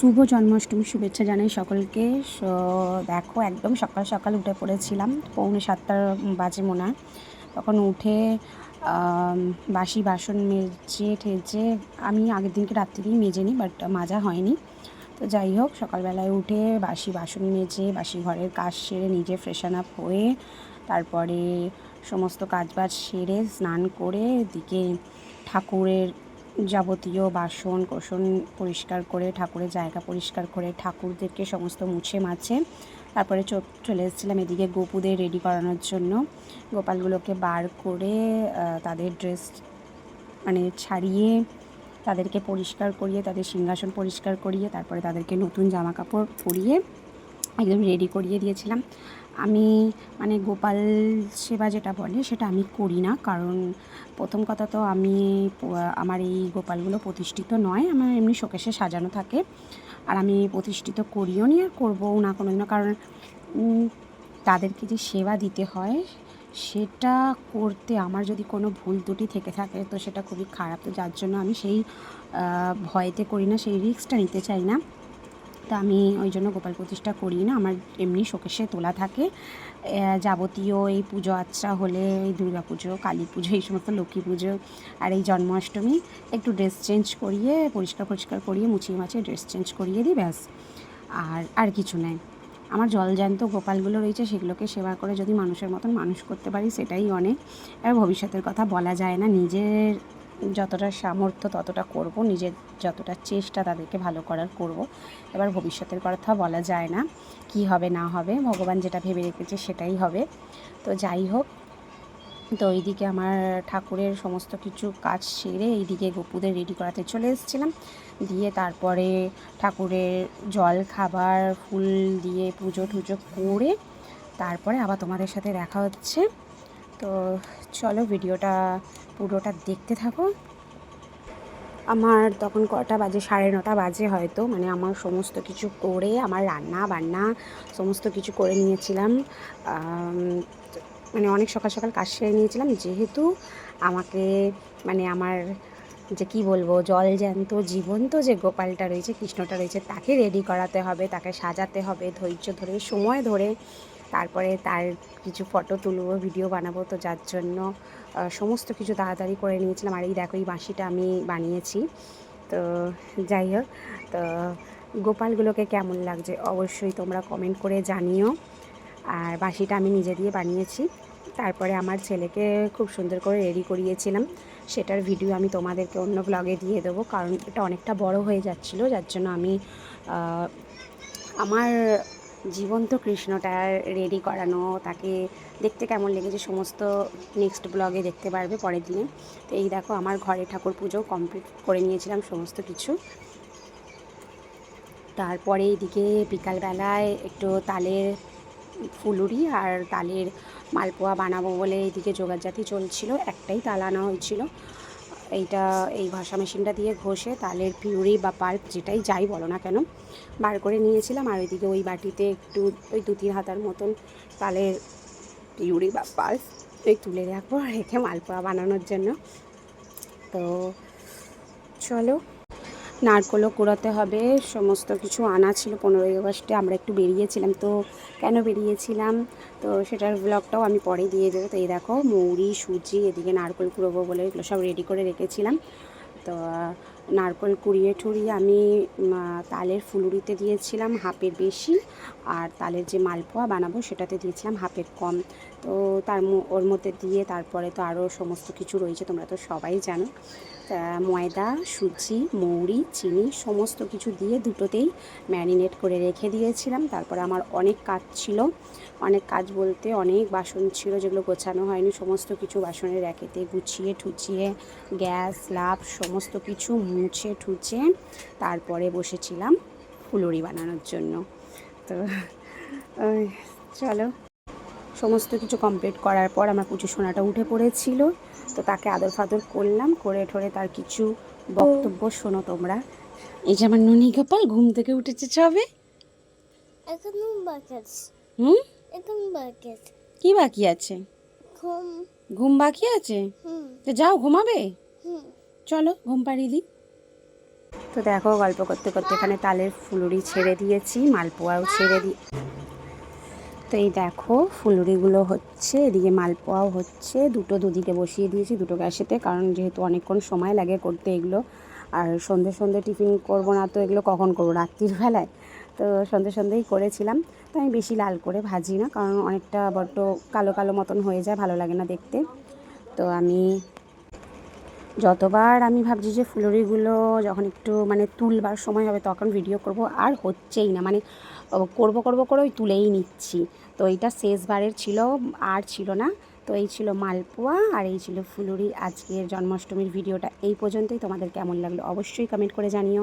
শুভ জন্মাষ্টমী শুভেচ্ছা জানাই সকলকে। সো, দেখো একদম সকাল সকাল উঠে পড়েছিলাম, পৌনে সাতটার বাজে মনে তখন উঠে বাসি বাসন মেজে ঠেজে, আমি আগের দিনকে রাত্রিরেই মেজে নিই বাট মাজা হয়নি। তো যাই হোক, সকালবেলায় উঠে বাসি বাসন মেজে, বাসি ঘরের কাজ সেরে নিজে ফ্রেশন আপ হয়ে, তারপরে সমস্ত কাজবাজ সেরে, স্নান করে দিকে ঠাকুরের যাবতীয় বাসন কোসন পরিষ্কার করে, ঠাকুরের জায়গা পরিষ্কার করে, ঠাকুরদেরকে সমস্ত মুছে মাছে, তারপরে চলে এসেছিলাম এদিকে গোপুদের রেডি করানোর জন্য। গোপালগুলোকে বার করে তাদের ড্রেস মানে ছাড়িয়ে, তাদেরকে পরিষ্কার করিয়ে, তাদের সিংহাসন পরিষ্কার করিয়ে, তারপরে তাদেরকে নতুন জামা কাপড় পরিয়ে, একদম রেডি করিয়ে দিয়েছিলাম। আমি মানে গোপাল সেবা যেটা বলে সেটা আমি করি না। কারণ প্রথম কথা তো আমি আমার এই গোপালগুলো প্রতিষ্ঠিত নয়। আমার এমনি শোকেশে সাজানো থাকে। আর আমি প্রতিষ্ঠিত করিও নি আর করবও না কোনো দিনও কারণ তাদেরকে যে সেবা দিতে হয়, সেটা করতে আমার যদি কোনো ভুল ত্রুটি থেকে থাকে, তো সেটা খুবই খারাপ। তো যার জন্য আমি সেই ভয়েতে করি না, সেই রিস্কটা নিতে চাই না। তো আমি ওই জন্য গোপাল প্রতিষ্ঠা করি না। আমার এমনি শোকেশে তোলা থাকে। যাবতীয় এই পুজো আচ্ছা হলে, এই দুর্গা পুজো, কালী পুজো, এই সমস্ত লক্ষ্মী পুজো আর এই জন্মাষ্টমী একটু ড্রেস চেঞ্জ করিয়ে, পরিষ্কার পরিষ্কার করিয়ে, মুছিয়ে মাছিয়ে ড্রেস চেঞ্জ করিয়ে দিই, ব্যাস। আর আর কিছু নেই। আমার জলজ্যান্ত গোপালগুলো রয়েছে, সেগুলোকে সেবা করে যদি মানুষের মতন মানুষ করতে পারি, সেটাই অনেক। আর ভবিষ্যতের কথা বলা যায় না। নিজের যতটা সামর্থ্য ততটা করব, নিজের যতটা চেষ্টা তাদেরকে ভালো করার করব। এবার ভবিষ্যতের কথা বলা যায় না, কি হবে না হবে, ভগবান যেটা ভেবে রেখেছে সেটাই হবে। তো যাই হোক, তো এইদিকে আমার ঠাকুরের সমস্ত কিছু কাজ সেরে এইদিকে গপুদের রেডি করাতে চলে এসেছিলাম। দিয়ে তারপরে ঠাকুরের জল, খাবার, ফুল দিয়ে পুজো টুজো করে তারপরে আবার তোমাদের সাথে দেখা হচ্ছে। তো চলো ভিডিওটা পুরোটা দেখতে থাকো। আমার তখন কটা বাজে? সাড়ে নটা বাজে হয়তো। মানে আমার সমস্ত কিছু করে, আমার রান্না বান্না সমস্ত কিছু করে নিয়েছিলাম। মানে অনেক সকাল সকাল কাজ সেরে নিয়েছিলাম। যেহেতু আমাকে মানে আমার যে কি বলব, জল জ্যান্ত, জীবন্ত যে গোপালটা রয়েছে, কৃষ্ণটা রয়েছে, তাকে রেডি করাতে হবে, তাকে সাজাতে হবে, ধৈর্য ধরে, সময় ধরে তারপরে তার কিছু ফটো তুলবো ভিডিও বানাবো, তো যার জন্য সমস্ত কিছু তাড়াতাড়ি করে নিয়েছিলাম। আর এই দেখো, এই বাঁশিটা আমি বানিয়েছি। তো যাই হোক, তো গোপালগুলোকে কেমন লাগছে অবশ্যই তোমরা কমেন্ট করে জানিও। আর বাঁশিটা আমি নিজে দিয়ে বানিয়েছি। তারপরে আমার ছেলেকে খুব সুন্দর করে রেডি করিয়েছিলাম। সেটার ভিডিও আমি তোমাদেরকে অন্য ব্লগে দিয়ে দেবো, কারণ এটা অনেকটা বড় হয়ে যাচ্ছিল। যার জন্য আমি আমার জীবন্ত কৃষ্ণটা রেডি করানো, তাকে দেখতে কেমন লেগেছে সমস্ত নেক্সট ব্লগে দেখতে পারবে পরের দিনে। তো এই দেখো, আমার ঘরে ঠাকুর পুজো কমপ্লিট করে নিয়েছিলাম সমস্ত কিছু। তারপরে এদিকে বিকালবেলায় একটু তালের ফুলুরি আর তালের মালপোয়া বানাবো বলে এদিকে জোগাড়জাতি চলছিল। একটাই তাল আনা হয়েছিল। এইটা, এই ঘষা মেশিনটা দিয়ে ঘষে তালের পিউরি বা পাল্প যেটাই যাই বলো না কেন, বার করে নিয়েছিলাম। আর ওইদিকে ওই বাটিতে একটু, ওই দু তিন হাতার মতন তালের পিউরি বা পাল্প ওই তুলে রাখব রেখে মালপোয়া বানানোর জন্য। তো চলো নারকোলও কুড়াতে হবে, সমস্ত কিছু আনা ছিল পনেরোই আগস্টে, আমরা একটু বেরিয়েছিলাম তো, কেন বেরিয়েছিলাম? তো সেটার ব্লগটাও আমি পরে দিয়ে দেবো। তো এই দেখো, মৌরি, সুজি, এদিকে নারকোল কুড়োবো বলে এগুলো সব রেডি করে রেখেছিলাম। তো, নারকোল কুড়িয়ে টুড়িয়ে আমি তালের ফুলুরিতে দিয়েছিলাম হাফের বেশি, আর তালের যে মালপোয়া বানাবো সেটাতে দিয়েছিলাম হাফের কম। তো তার ওর মধ্যে দিয়ে তারপরে তো আরও সমস্ত কিছু রয়েছে, তোমরা তো সবাই জানো। ময়দা, সুজি, মৌরি, চিনি সমস্ত কিছু দিয়ে দুটোতেই ম্যারিনেট করে রেখে দিয়েছিলাম। তারপরে আমার অনেক কাজ ছিল। অনেক কাজ বলতে অনেক বাসন ছিল যেগুলো গোছানো হয়নি। সমস্ত কিছু বাসনের র্যাকেতে গুছিয়ে ঠুচিয়ে গ্যাস, লাভ সমস্ত কিছু মুছে ঠুচে তারপরে বসেছিলাম ফুলুরি বানানোর জন্য। তো চলো। সমস্ত কিছু কমপ্লিট করার পর আমার পুজো সোনাটা উঠে পড়েছিল। তো তাকে আদর ফাদর করলাম করে ঠরে তার কিছু বক্তব্য শোনো তোমরা। এই যে আমার ননি গোপাল ঘুম থেকে উঠেছে সবে এখনও বাকি আছে। হুম? এখন বাকি আছে। কি বাকি আছে? ঘুম। ঘুম বাকি আছে? হুম। তো যাও ঘুমাবে? হুম। চলো ঘুম পাড়িয়ে দিই। তো দেখো গল্প করতে করতে এখানে তালের ফুলুরি ছেড়ে দিয়েছি মালপোয়াও ছেড়ে দি তো এই দেখো, ফুলুরিগুলো হচ্ছে, এদিকে মালপোয়াও হচ্ছে, দুটো দুদিকে বসিয়ে দিয়েছি, দুটো গ্যাসেতে, কারণ যেহেতু অনেকক্ষণ সময় লাগে করতে এগুলো। আর সন্ধে সন্ধে টিফিন করব না তো এগুলো কখন করব? রাত্রির বেলায়। তো সন্ধে সন্ধেই করেছিলাম। তো আমি বেশি লাল করে ভাজি না, কারণ অনেকটা বড্ড কালো কালো মতন হয়ে যায়, ভালো লাগে না দেখতে। তো আমি যতবার আমি ভাবছি যে ফুলুরিগুলো যখন একটু মানে তুলবার সময় হবে, তখন ভিডিও করব। আর হচ্ছেই না মানে করব করব, করে ওই তুলেই নিচ্ছি। তো এইটা শেষবারের ছিল, আর ছিল না। তো এই ছিল মালপোয়া, আর এই ছিল ফুলুরি আজকের জন্মাষ্টমীর ভিডিওটা। এই পর্যন্তই। তোমাদের কেমন লাগল অবশ্যই কমেন্ট করে জানিও।